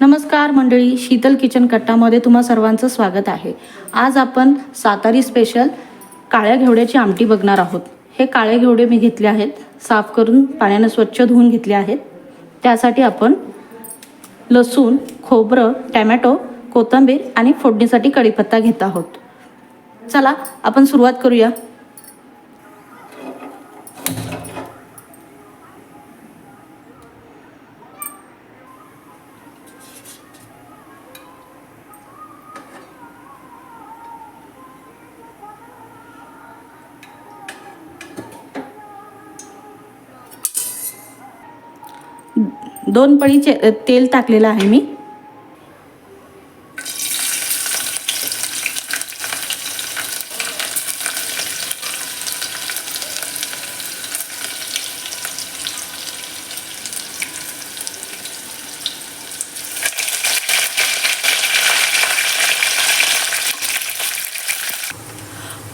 नमस्कार मंडळी शीतल किचन कट्टामध्ये तुम्हा सर्वांचं स्वागत आहे. आज आपण सातारी स्पेशल काळ्या घेवड्याची आमटी बघणार आहोत. हे काळे घेवडे मी घेतले आहेत साफ करून पाण्यानं स्वच्छ धुवून घेतले आहेत. त्यासाठी आपण लसूण खोबरं टॅमॅटो कोथिंबीर आणि फोडणीसाठी कढीपत्ता घेत आहोत. चला आपण सुरुवात करूया. दोन पळी चे तेल टाकलेलं आहे मी.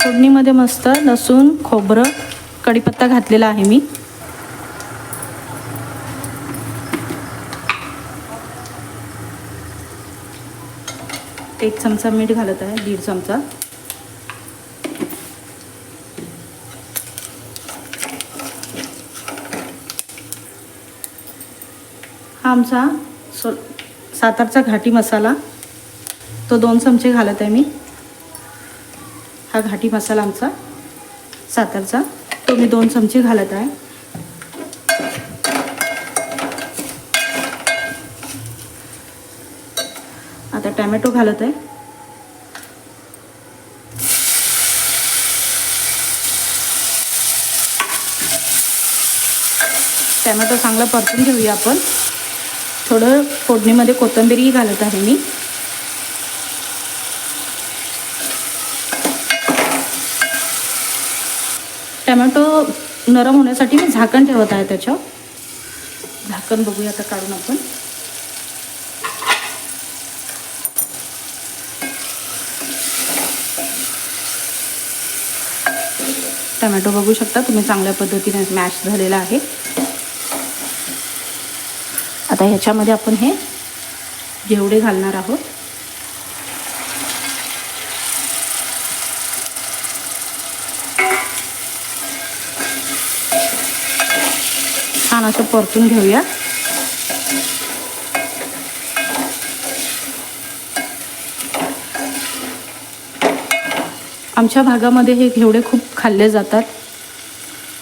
फोडणीमध्ये मस्त लसूण खोबरं कढीपत्ता घातलेला आहे मी. एक चमचा मीठ घालत आहे दीड चमचा. हा आमचा सो सातारचा घाटी मसाला. तो दोन चमचे घालत आहे मी. हा घाटी मसाला आमचा सातारचा. तो मी दोन चमचे घालत आहे. आता टॅमॅटो घालत आहे. टॅमॅटो चांगला परतून घेऊया आपण. थोडं फोडणीमध्ये कोथंबीरही घालत आहे मी. टॅमॅटो नरम होण्यासाठी मी झाकण ठेवत आहे त्याच्यावर. झाकण बघूया आता काढून आपण. टमॅटो बघू शकता. तुम्ही चांगल्या पद्धतीने मॅश झालेला आहे. आता ह्याच्यामध्ये आपण हे जेवढे घालणार आहोत. छान असं परतून घेऊया. आमच्या भागामध्ये हे घेवडे खूप खाल्ले जातात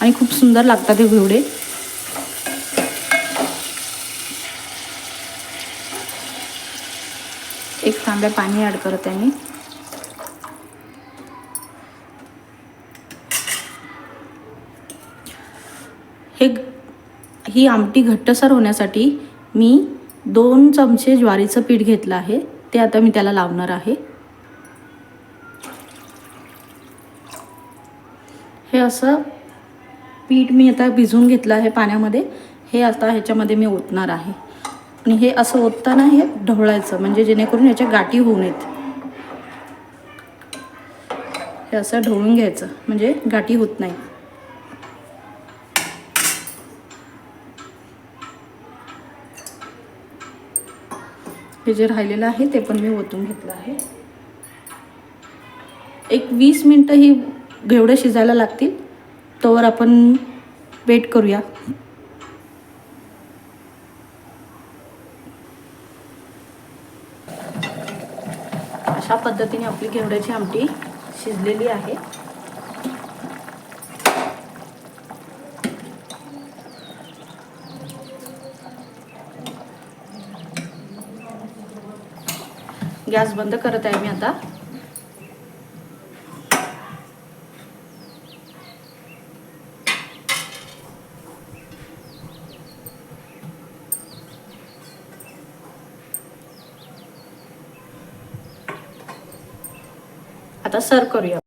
आणि खूप सुंदर लागतात हे घेवडे. एक तांब्या पाणी ॲड करत आहे मी. हे ही आमटी घट्टसर होण्यासाठी मी दोन चमचे ज्वारीचं पीठ घेतलं आहे. ते आता मी त्याला लावणार आहे. हे असं पीठ मी आता भिजवून घेतलं आहे पाण्यामध्ये. हे आता ह्याच्यामध्ये मी ओतणार आहे. आणि हे असं ओतताना हे ढवळायचं म्हणजे जेणेकरून ह्याच्या गाठी होऊ नयेत. हे असं ढवळून घ्यायचं म्हणजे गाठी होत नाही. हे जे राहिलेलं आहे ते पण मी ओतून घेतलं आहे. एक वीस मिनटं ही घेवडे शिजायला लागतील तोवर आपण वेट करूया. अशा पद्धतीने आपली घेवड्याची आमटी शिजलेली आहे. गॅस बंद करत आहे मी आता. आता सर्व करूया.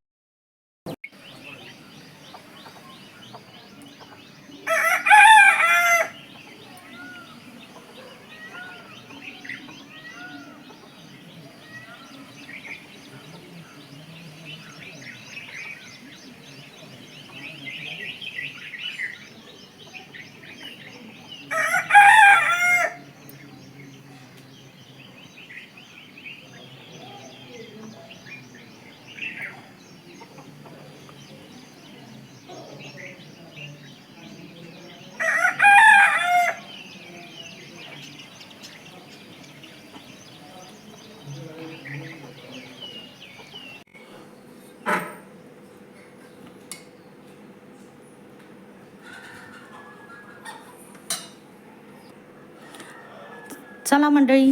चला मंडळी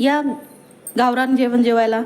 या गावरान जेवण जेवायला.